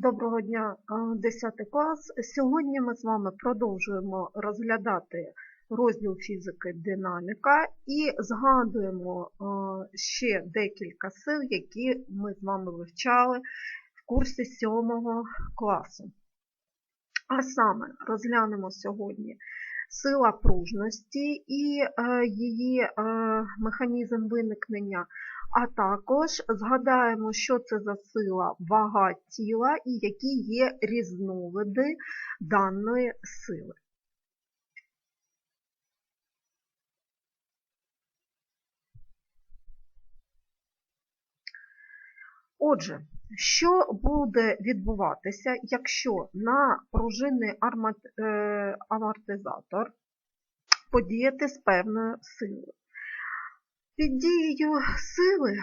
Доброго дня, 10 клас. Сьогодні ми з вами продовжуємо розглядати розділ фізики динаміка і згадуємо ще декілька сил, які ми з вами вивчали в курсі 7 класу. А саме розглянемо сьогодні сила пружності і е, її е, механізм виникнення. А також згадаємо, що це за сила вага тіла і які є різновиди даної сили. Отже, що буде відбуватися, якщо на пружинний амортизатор подіяти з певною силою? Під дією сили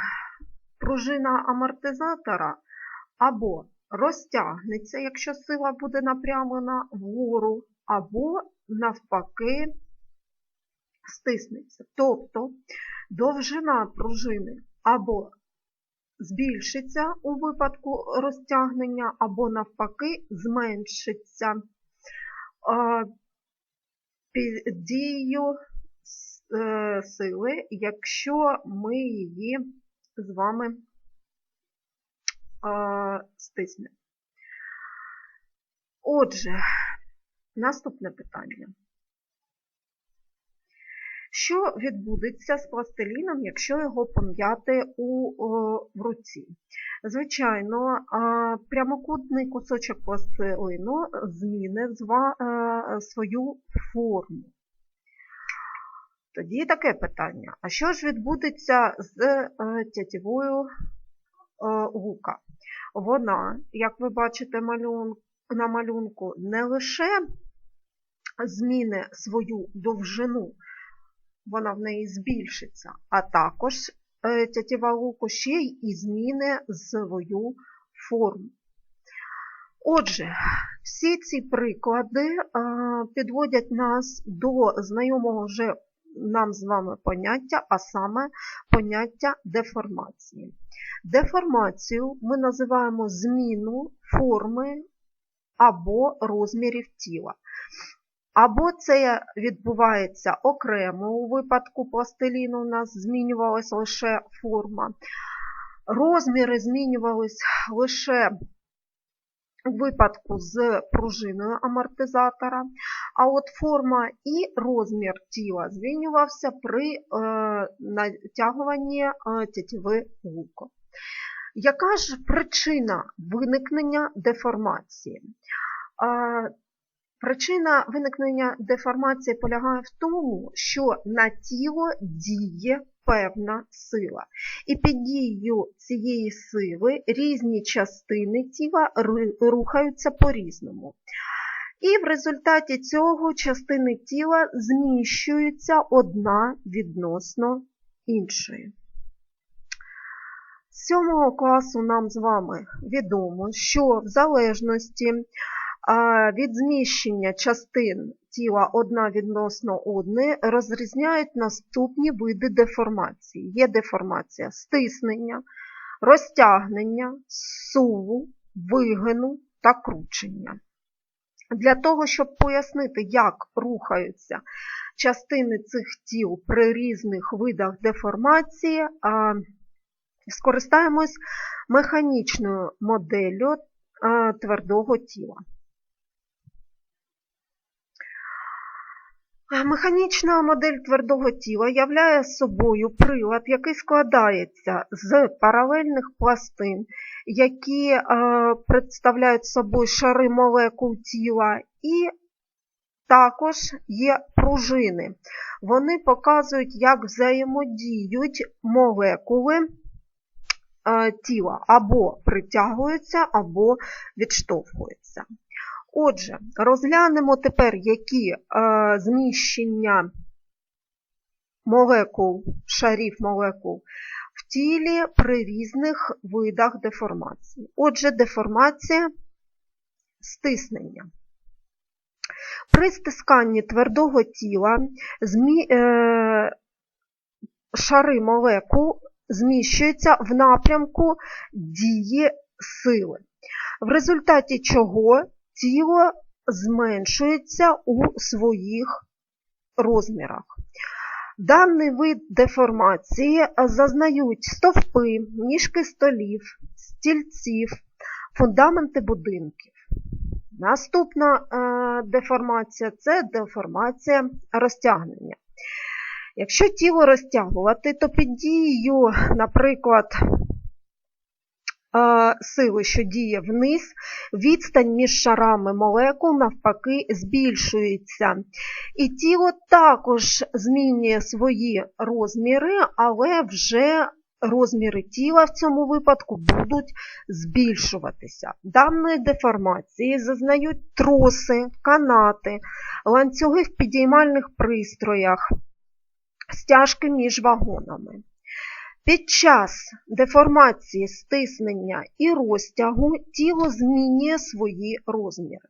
пружина амортизатора або розтягнеться, якщо сила буде напрямлена вгору, або навпаки стиснеться. Тобто довжина пружини або збільшиться у випадку розтягнення, або навпаки зменшиться під дією сили, якщо ми її з вами стиснемо. Отже, наступне питання. Що відбудеться з пластиліном, якщо його пом'яти у в руці? Звичайно, прямокутний кусочок пластилину змінить свою форму. Тоді таке питання: а що ж відбудеться з тятівою лука? Вона, як ви бачите на малюнку, не лише зміни свою довжину, вона в неї збільшиться, а також тятіва луку ще й і зміни свою форму. Отже, всі ці приклади підводять нас до знайомого вже нам з вами поняття, а саме поняття деформації. Деформацію ми називаємо зміну форми або розмірів тіла. Або це відбувається окремо, у випадку пластиліну у нас змінювалася лише форма. Розміри змінювались лише випадку з пружиною амортизатора, а от форма і розмір тіла змінювався при е, натягуванні е, тятіви луку. Яка ж причина виникнення деформації? Е, причина виникнення деформації полягає в тому, що на тіло діє певна сила. І під дією цієї сили різні частини тіла рухаються по-різному. І в результаті цього частини тіла зміщуються одна відносно іншої. З 7 класу нам з вами відомо, що в залежності від зміщення частин тіла одна відносно одної розрізняють наступні види деформації. Є деформація стиснення, розтягнення, суву, вигину та кручення. Для того, щоб пояснити, як рухаються частини цих тіл при різних видах деформації, скористаємось механічною моделлю твердого тіла. Механічна модель твердого тіла являє собою прилад, який складається з паралельних пластин, які е, представляють собою шари молекул тіла, і також є пружини. Вони показують, як взаємодіють молекули е, тіла або притягуються, або відштовхуються. Отже, розглянемо тепер, які е, зміщення молекул, шарів молекул в тілі при різних видах деформації. Отже, деформація стиснення. При стисканні твердого тіла змі... е... шари молекул зміщуються в напрямку дії сили. в результаті чого тіло зменшується у своїх розмірах. Даний вид деформації зазнають стовпи, ніжки столів, стільців, фундаменти будинків. Наступна е, деформація це деформація розтягнення. Якщо тіло розтягувати, то під дією, наприклад, сили, що діє вниз, відстань між шарами молекул навпаки збільшується. І тіло також змінює свої розміри, але вже розміри тіла в цьому випадку будуть збільшуватися. Даної деформації зазнають троси, канати, ланцюги в підіймальних пристроях, стяжки між вагонами. Під час деформації стиснення і розтягу тіло змінює свої розміри.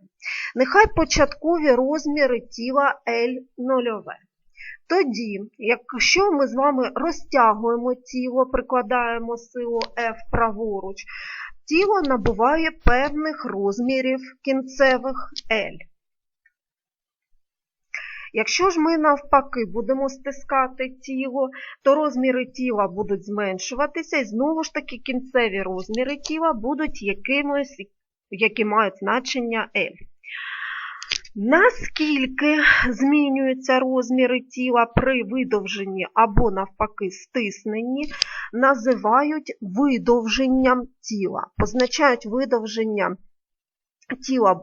Нехай початкові розміри тіла L0. Тоді, якщо ми з вами розтягуємо тіло, прикладаємо силу F праворуч, тіло набуває певних розмірів кінцевих L. Якщо ж ми навпаки будемо стискати тіло, то розміри тіла будуть зменшуватися, і знову ж таки кінцеві розміри тіла будуть якимось, які мають значення L. Наскільки змінюються розміри тіла при видовженні або, навпаки, стисненні, називають видовженням тіла. Позначають видовження тіла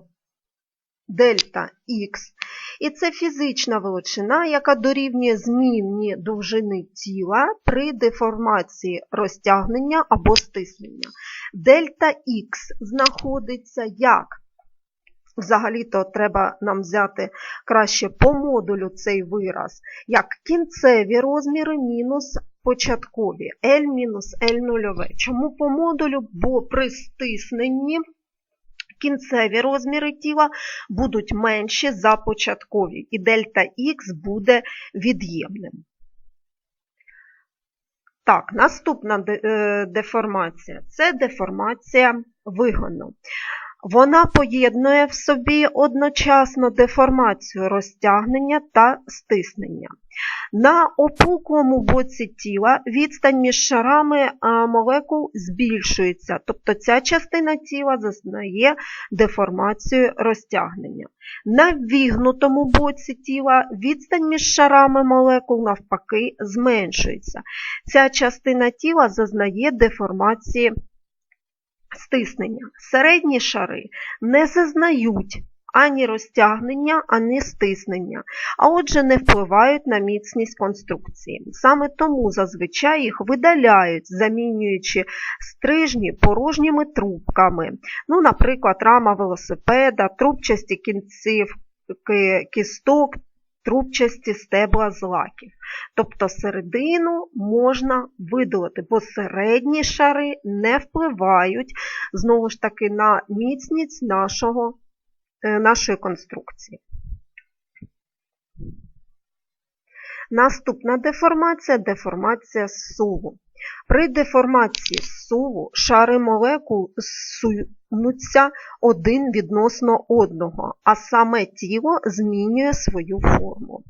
дельта Х. І це фізична величина, яка дорівнює змінні довжини тіла при деформації розтягнення або стиснення. Дельта Х знаходиться як? Взагалі-то треба нам взяти краще по модулю цей вираз, як кінцеві розміри мінус початкові L мінус L0. Чому по модулю? Бо при стисненні кінцеві розміри тіла будуть менші за початкові, і дельта Х буде від'ємним. Так, наступна е, деформація це деформація вигону. Вона поєднує в собі одночасно деформацію розтягнення та стиснення. На опуклому боці тіла відстань між шарами молекул збільшується, тобто ця частина тіла зазнає деформацію розтягнення. На вігнутому боці тіла відстань між шарами молекул навпаки зменшується. Ця частина тіла зазнає деформації стиснення. Середні шари не зазнають ані розтягнення, ані стиснення, а отже, не впливають на міцність конструкції. Саме тому зазвичай їх видаляють, замінюючи стрижні порожніми трубками. Ну, Наприклад, рама велосипеда, трубчасті кінцівки кісток трубчасті стебла злаків. Тобто середину можна видалити, бо середні шари не впливають, знову ж таки, на міцність нашого, е, нашої конструкції. Наступна деформація деформація суву. При деформації суву шари молекул сунуться один відносно одного, а саме тіло змінює свою форму.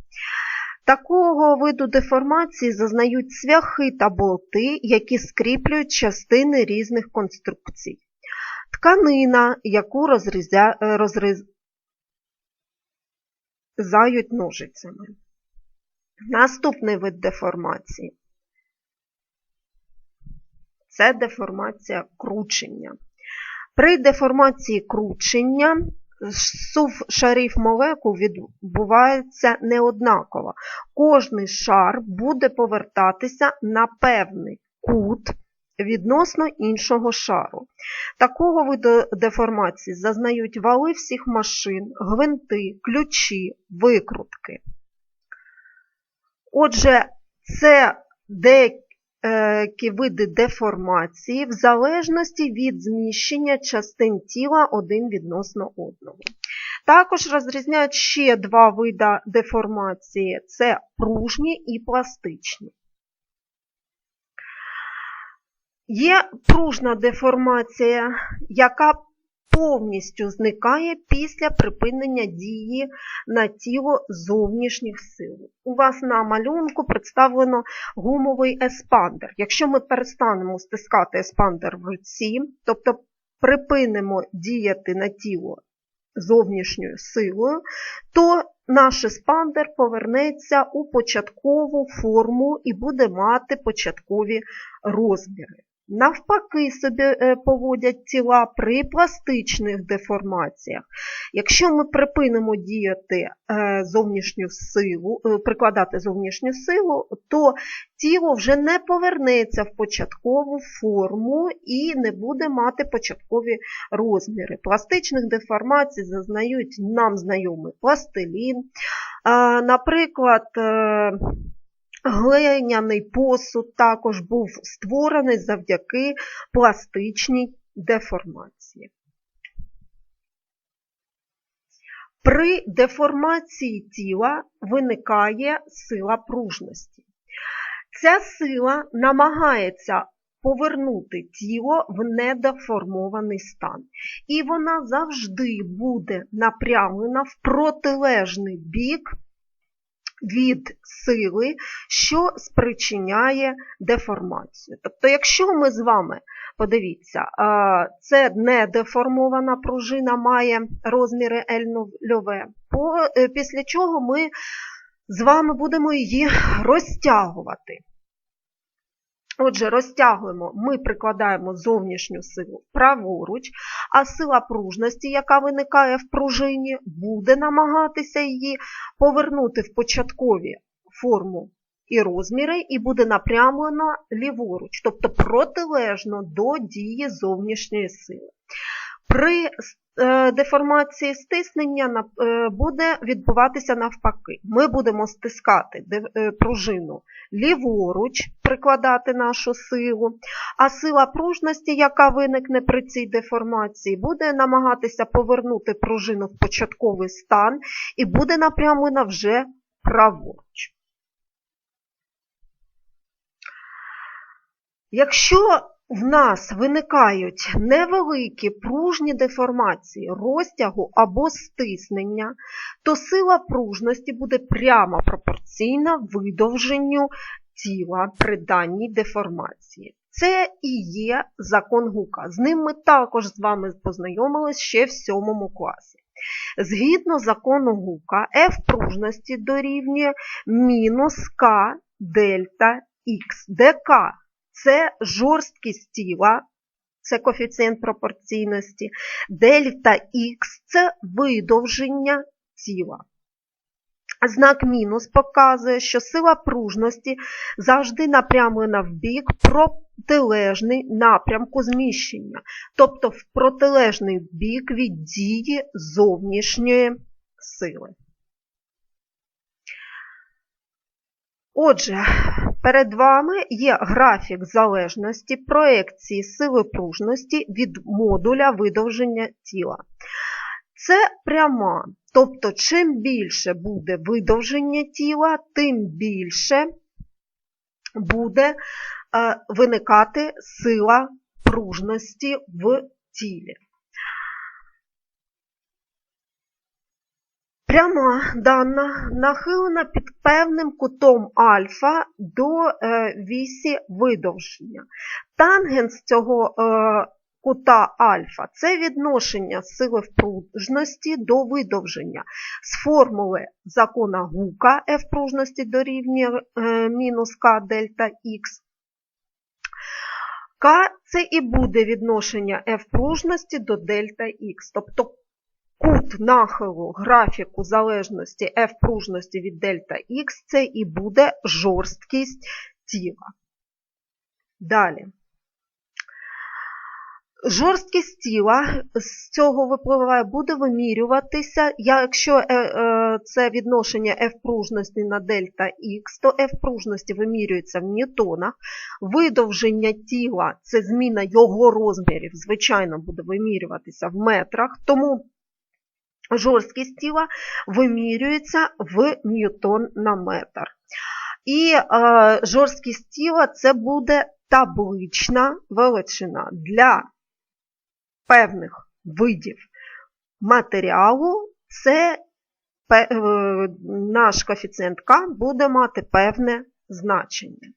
Такого виду деформації зазнають цвяхи та болти, які скріплюють частини різних конструкцій. Тканина, яку розрізають ножицями. Наступний вид деформації це деформація кручення. При деформації кручення сув шарів молекул відбувається неоднаково. Кожний шар буде повертатися на певний кут відносно іншого шару. Такого виду деформації зазнають вали всіх машин, гвинти, ключі, викрутки. Отже, це деякі види деформації в залежності від зміщення частин тіла один відносно одного. Також розрізняють ще два види деформації це пружні і пластичні. Є пружна деформація, яка повністю зникає після припинення дії на тіло зовнішніх сил. У вас на малюнку представлено гумовий еспандер. Якщо ми перестанемо стискати еспандер в руці, тобто припинимо діяти на тіло зовнішньою силою, то наш еспандер повернеться у початкову форму і буде мати початкові розміри. Навпаки, собі е, поводять тіла при пластичних деформаціях. Якщо ми припинимо діяти е, зовнішню силу, е, прикладати зовнішню силу, то тіло вже не повернеться в початкову форму і не буде мати початкові розміри. Пластичних деформацій зазнають нам знайомий пластилін. Наприклад, Глиняний посуд також був створений завдяки пластичній деформації. При деформації тіла виникає сила пружності. Ця сила намагається повернути тіло в недеформований стан. І вона завжди буде напрямлена в протилежний бік від сили, що спричиняє деформацію. Тобто, якщо ми з вами, подивіться, це не деформована пружина має розміри L, е, після чого ми з вами будемо її розтягувати. Отже, розтягуємо, ми прикладаємо зовнішню силу праворуч, а сила пружності, яка виникає в пружині, буде намагатися її повернути в початкові форму і розміри, і буде напрямлена ліворуч, тобто протилежно до дії зовнішньої сили. При е, деформації стиснення е, буде відбуватися навпаки. Ми будемо стискати е, пружину ліворуч, прикладати нашу силу, а сила пружності, яка виникне при цій деформації, буде намагатися повернути пружину в початковий стан і буде напрямлена вже праворуч. Якщо в нас виникають невеликі пружні деформації розтягу або стиснення, то сила пружності буде прямо пропорційна видовженню тіла при даній деформації. Це і є закон Гука. З ним ми також з вами познайомились ще в сьомому класі. Згідно закону Гука, F пружності дорівнює мінус К дельта Х, де К це жорсткість тіла, це коефіцієнт пропорційності, дельта Х це видовження тіла. Знак мінус показує, що сила пружності завжди напрямлена в бік протилежний напрямку зміщення, тобто в протилежний бік від дії зовнішньої сили. Отже, перед вами є графік залежності проекції сили пружності від модуля видовження тіла. Це пряма, тобто, чим більше буде видовження тіла, тим більше буде е, виникати сила пружності в тілі. Пряма дана нахилена під певним кутом альфа до е, вісі видовження. Тангенс цього е, кута альфа це відношення сили впружності до видовження. З формули закона Гука F пружності дорівнює е, мінус К дельта Х. К це і буде відношення F до дельта Х. Тобто кут нахилу графіку залежності F пружності від дельта Х це і буде жорсткість тіла. Далі. Жорсткість тіла з цього випливає, буде вимірюватися, якщо е, е, це відношення F пружності на дельта Х, то F пружності вимірюється в ньютонах. Видовження тіла це зміна його розмірів, звичайно, буде вимірюватися в метрах. Тому жорсткість тіла вимірюється в ньютон на метр. І е, жорсткість тіла це буде таблична величина для певних видів матеріалу, це е, наш коефіцієнт К буде мати певне значення.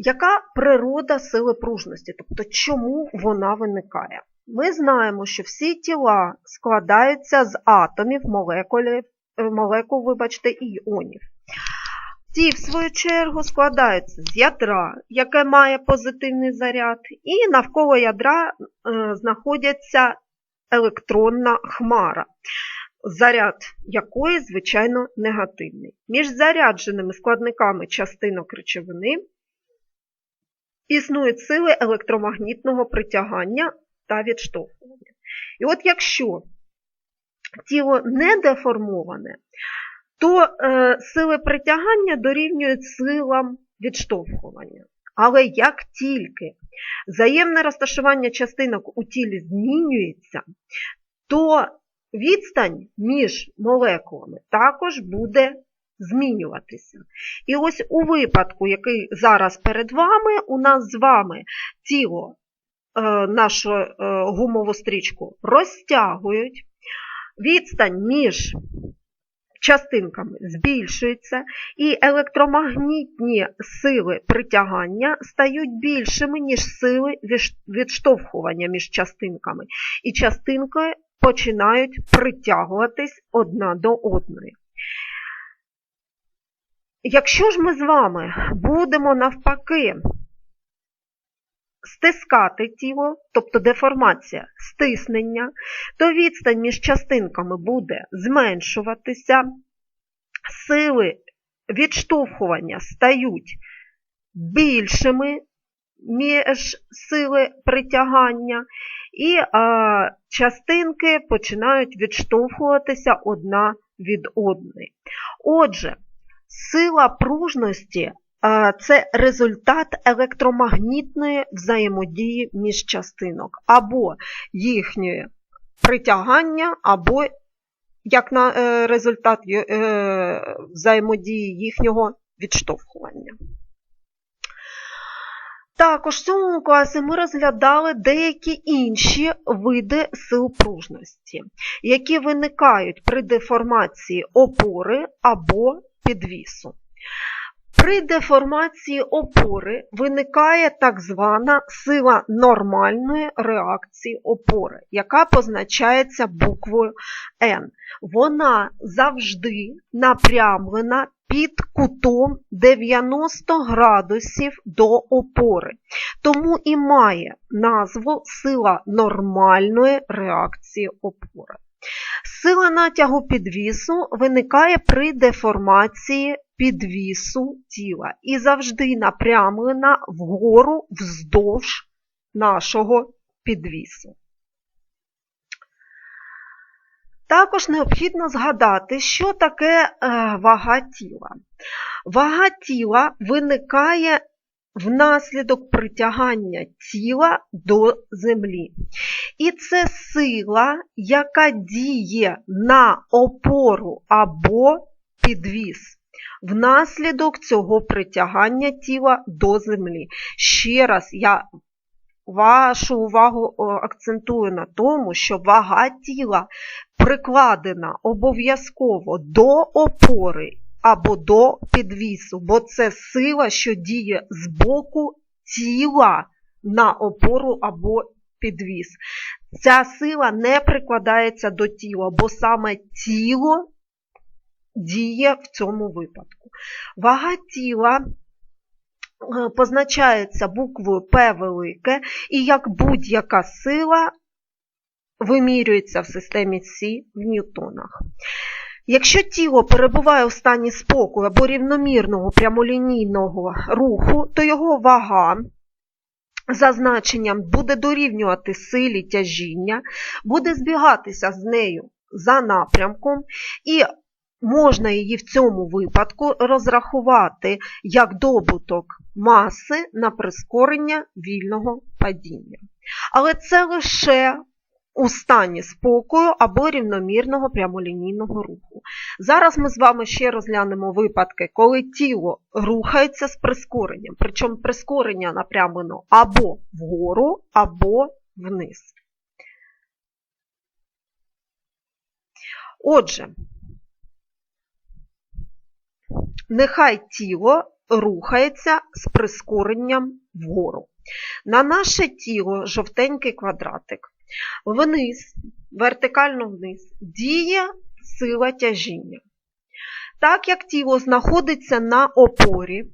Яка природа сили пружності, тобто чому вона виникає? Ми знаємо, що всі тіла складаються з атомів, молекулів, е, молекул, вибачте, іонів. Ці, в свою чергу, складаються з ядра, яке має позитивний заряд, і навколо ядра е, знаходиться електронна хмара, заряд якої, звичайно, негативний. Між зарядженими складниками частинок речовини існують сили електромагнітного притягання та відштовхування. І от якщо тіло не деформоване, то е, сили притягання дорівнюють силам відштовхування. Але як тільки взаємне розташування частинок у тілі змінюється, то відстань між молекулами також буде змінюватися. І ось у випадку, який зараз перед вами, у нас з вами тіло е, нашу е, гумову стрічку розтягують, відстань між частинками збільшується, і електромагнітні сили притягання стають більшими, ніж сили відштовхування між частинками. І частинки починають притягуватись одна до одної. Якщо ж ми з вами будемо навпаки стискати тіло, тобто деформація, стиснення, то відстань між частинками буде зменшуватися, сили відштовхування стають більшими, між сили притягання, і а, частинки починають відштовхуватися одна від одної. Отже, сила пружності це результат електромагнітної взаємодії між частинок, або їхнє притягання, або як на е, результат е, взаємодії їхнього відштовхування. Також в цьому класі ми розглядали деякі інші види сил пружності, які виникають при деформації опори або підвісу. При деформації опори виникає так звана сила нормальної реакції опори, яка позначається буквою N. Вона завжди напрямлена під кутом 90 градусів до опори, тому і має назву сила нормальної реакції опори. Сила натягу підвісу виникає при деформації підвісу тіла і завжди напрямлена вгору вздовж нашого підвісу. Також необхідно згадати, що таке е, вага тіла. Вага тіла виникає внаслідок притягання тіла до землі. І це сила, яка діє на опору або підвіс внаслідок цього притягання тіла до землі. Ще раз я вашу увагу акцентую на тому, що вага тіла прикладена обов'язково до опори або до підвісу, бо це сила, що діє з боку тіла на опору або підвіс. Ця сила не прикладається до тіла, бо саме тіло діє в цьому випадку. Вага тіла е, позначається буквою П велике, і як будь-яка сила вимірюється в системі Сі в ньютонах. Якщо тіло перебуває в стані спокою або рівномірного прямолінійного руху, то його вага за значенням буде дорівнювати силі тяжіння, буде збігатися з нею за напрямком, і можна її в цьому випадку розрахувати як добуток маси на прискорення вільного падіння. Але це лише у стані спокою або рівномірного прямолінійного руху. Зараз ми з вами ще розглянемо випадки, коли тіло рухається з прискоренням, причому прискорення напрямлено або вгору, або вниз. Отже, нехай тіло рухається з прискоренням вгору. На наше тіло жовтенький квадратик. Вниз, вертикально вниз, діє сила тяжіння. Так як тіло знаходиться на опорі,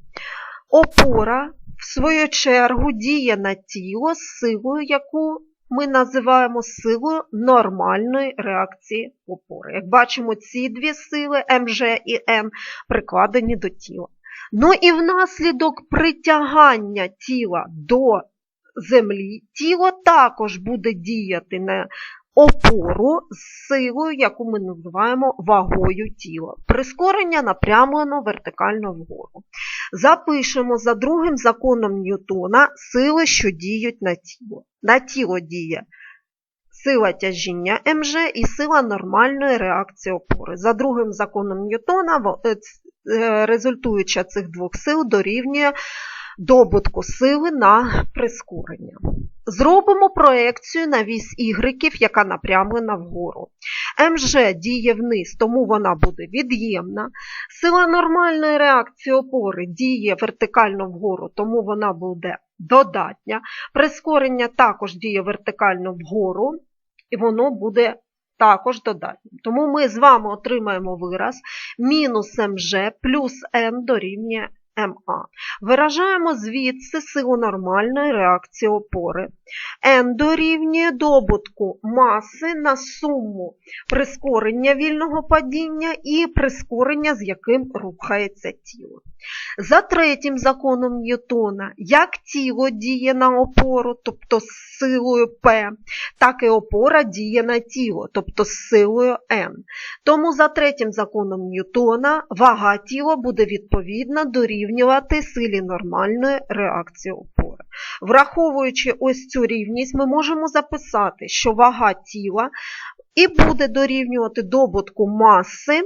опора, в свою чергу, діє на тіло з силою, яку ми називаємо силою нормальної реакції опори. Як бачимо, ці дві сили МЖ і М прикладені до тіла. Ну і внаслідок притягання тіла до землі, тіло також буде діяти на опору з силою, яку ми називаємо вагою тіла. Прискорення напрямлено вертикально вгору. Запишемо за другим законом Ньютона сили, що діють на тіло. На тіло діє сила тяжіння МЖ і сила нормальної реакції опори. За другим законом Ньютона е, результуюча цих двох сил дорівнює добутку сили на прискорення. Зробимо проекцію на вісь ігреків, яка напрямлена вгору. МЖ діє вниз, тому вона буде від'ємна. Сила нормальної реакції опори діє вертикально вгору, тому вона буде додатня. Прискорення також діє вертикально вгору, і воно буде також додатнім. Тому ми з вами отримаємо вираз мінус МЖ плюс М дорівнює МА. Виражаємо звідси силу нормальної реакції опори. N дорівнює добутку маси на суму прискорення вільного падіння і прискорення, з яким рухається тіло. За третім законом Ньютона, як тіло діє на опору, тобто з силою P, так і опора діє на тіло, тобто з силою N. Тому за третім законом Ньютона вага тіла буде відповідно дорівнювати силі нормальної реакції опори. Враховуючи ось цю рівність, ми можемо записати, що вага тіла і буде дорівнювати добутку маси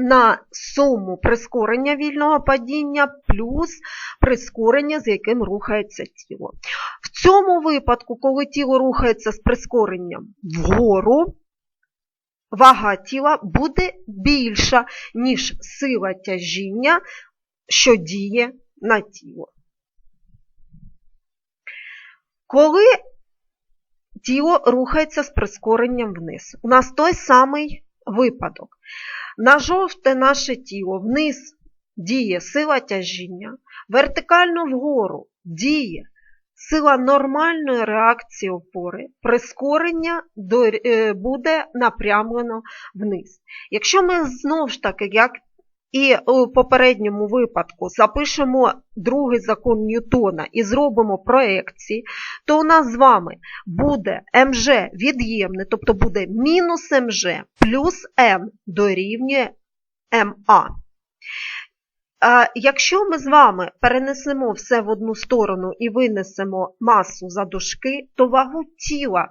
на суму прискорення вільного падіння плюс прискорення, з яким рухається тіло. В цьому випадку, коли тіло рухається з прискоренням вгору, вага тіла буде більша, ніж сила тяжіння, що діє на тіло. Коли тіло рухається з прискоренням вниз, у нас той самий випадок. На жовте наше тіло вниз діє сила тяжіння, вертикально вгору діє сила нормальної реакції опори, прискорення е, буде напрямлено вниз. Якщо ми знову ж таки, як і у попередньому випадку запишемо другий закон Ньютона і зробимо проекції, то у нас з вами буде МЖ від'ємне, тобто буде мінус МЖ плюс М дорівнює МА. Якщо ми з вами перенесемо все в одну сторону і винесемо масу за дужки, то вагу тіла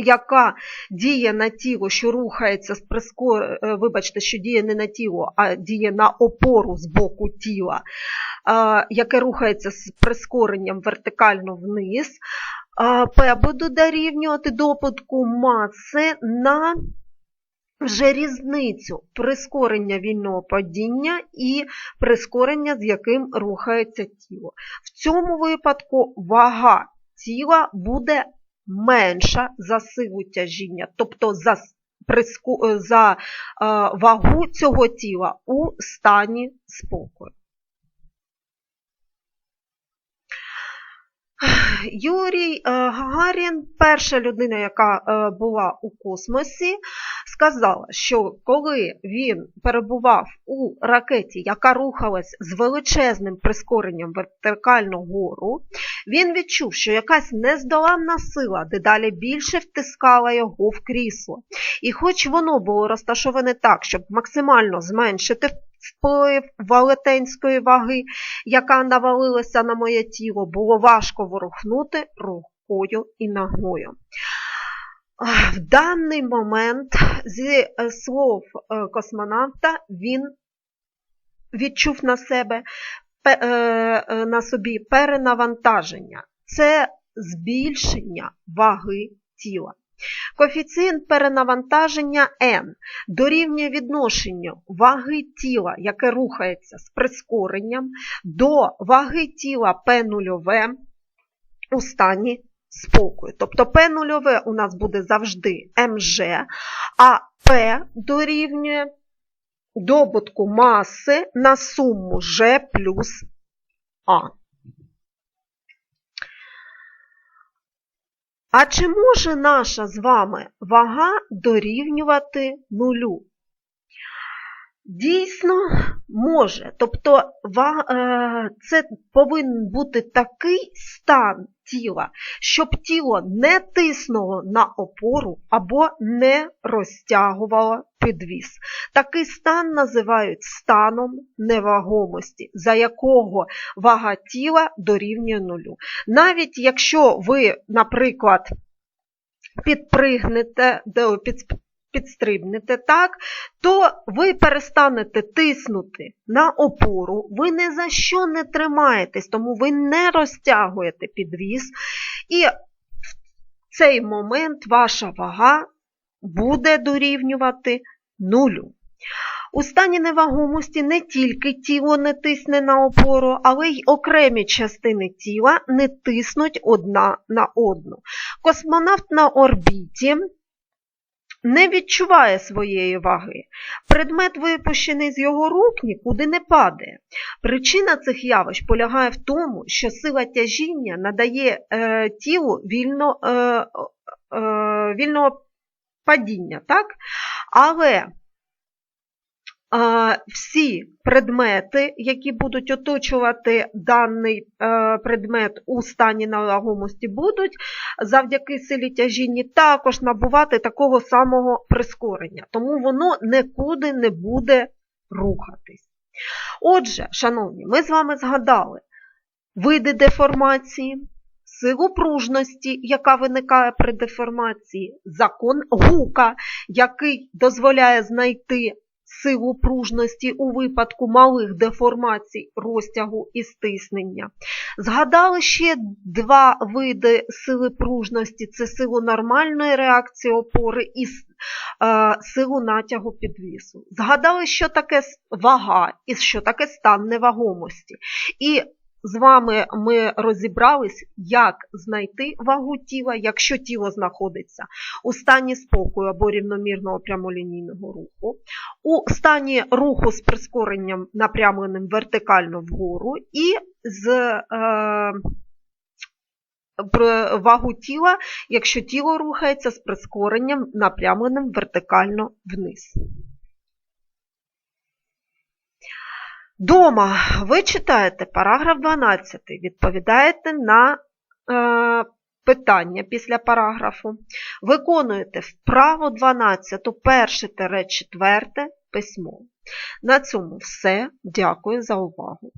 яка діє на тіло, що рухається з прискор... Е, вибачте, що діє не на тіло, а діє на опору з боку тіла, яке рухається з прискоренням вертикально вниз, П буде дорівнювати допитку маси на вже різницю прискорення вільного падіння і прискорення, з яким рухається тіло. В цьому випадку вага тіла буде менша за силу тяжіння, тобто за за вагу цього тіла у стані спокою. Юрій е, Гагарін, перша людина, яка е, була у космосі, сказала, що коли він перебував у ракеті, яка рухалась з величезним прискоренням вертикально гору, він відчув, що якась нездоланна сила дедалі більше втискала його в крісло. І хоч воно було розташоване так, щоб максимально зменшити вплив велетенської ваги, яка навалилася на моє тіло, було важко ворухнути рукою і ногою. В даний момент зі е, слов е, космонавта він відчув на себе е, на собі перенавантаження. Це збільшення ваги тіла. Коефіцієнт перенавантаження n дорівнює відношенню ваги тіла, яке рухається з прискоренням, до ваги тіла P0 у стані спокою. Тобто P0 у нас буде завжди МЖ, а P дорівнює добутку маси на суму G плюс А. А чи може наша з вами вага дорівнювати нулю? Дійсно, може. Тобто е, це повинен бути такий стан тіла, щоб тіло не тиснуло на опору або не розтягувало підвіс. Такий стан називають станом невагомості, за якого вага тіла дорівнює нулю. Навіть якщо ви, наприклад, підпригнете, де- підстрибнете так, то ви перестанете тиснути на опору, ви ні за що не тримаєтесь, тому ви не розтягуєте підвіз, і в цей момент ваша вага буде дорівнювати нулю. У стані невагомості не тільки тіло не тисне на опору, але й окремі частини тіла не тиснуть одна на одну. Космонавт на орбіті не відчуває своєї ваги. Предмет, випущений з його рук, нікуди не падає. Причина цих явищ полягає в тому, що сила тяжіння надає е, тілу вільно, е, е, вільного падіння. Так? Але всі предмети, які будуть оточувати даний е, предмет у стані невагомості, будуть завдяки силі тяжіння також набувати такого самого прискорення. Тому воно нікуди не буде рухатись. Отже, шановні, ми з вами згадали види деформації, силу пружності, яка виникає при деформації, закон гука, який дозволяє знайти силу пружності у випадку малих деформацій, розтягу і стиснення. Згадали ще два види сили пружності: це силу нормальної реакції опори і е, силу натягу підвісу. Згадали, що таке вага і що таке стан невагомості. І з вами ми розібрались, як знайти вагу тіла, якщо тіло знаходиться у стані спокою або рівномірного прямолінійного руху, у стані руху з прискоренням напрямленим вертикально вгору і з е, вагу тіла, якщо тіло рухається з прискоренням напрямленим вертикально вниз. Дома ви читаєте параграф 12, відповідаєте на е, питання після параграфу, виконуєте вправо 12, перше-четверте письмо. На цьому все. Дякую за увагу.